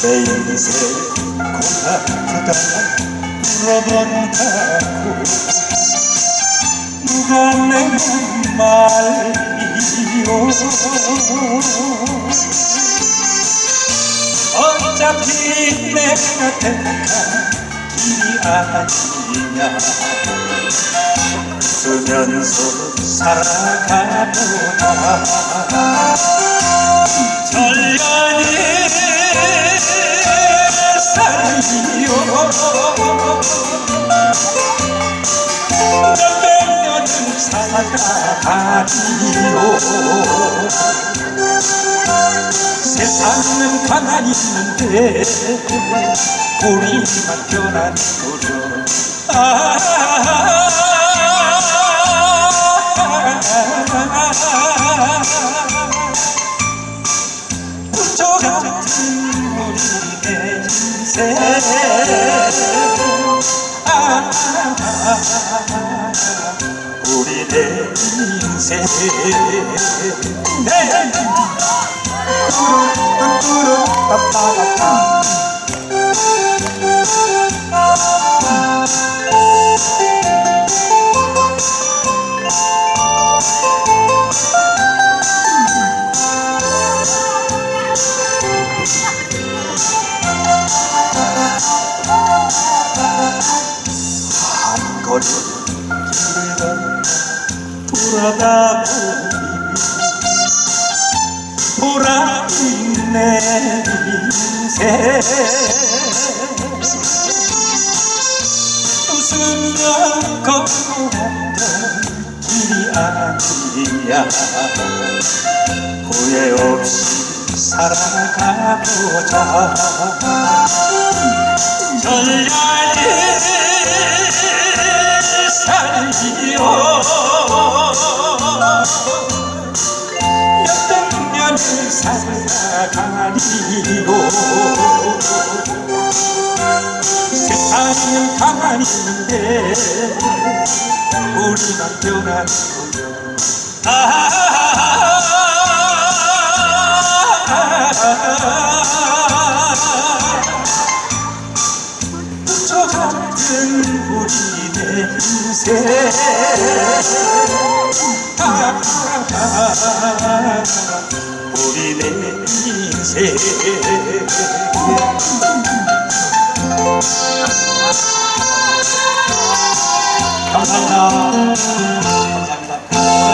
내 인생 고맙다 물어본다고 누가 내는 말이요 어차피 내가 택한 길이 아니냐? 쓰면서 살아가보자 전량이 살이요 몇백 년을 살아가 리요 세상은 가만히 있는데 우리만 변한 거죠. 아 부처 같은 우리의 인생. 아, 우리 내 인생 네. 뚜 돌아다 보니 보라인 내 인생. 웃으며 걸어왔던 길이 아니야. 후회 없이 살아가보자 전량이 살지요 살아가리요. 세상은 가만히 있는데 우리만 아저 같은 우리 내 인생. 아, 우리 내 인생. 감사합니다. 감사합니다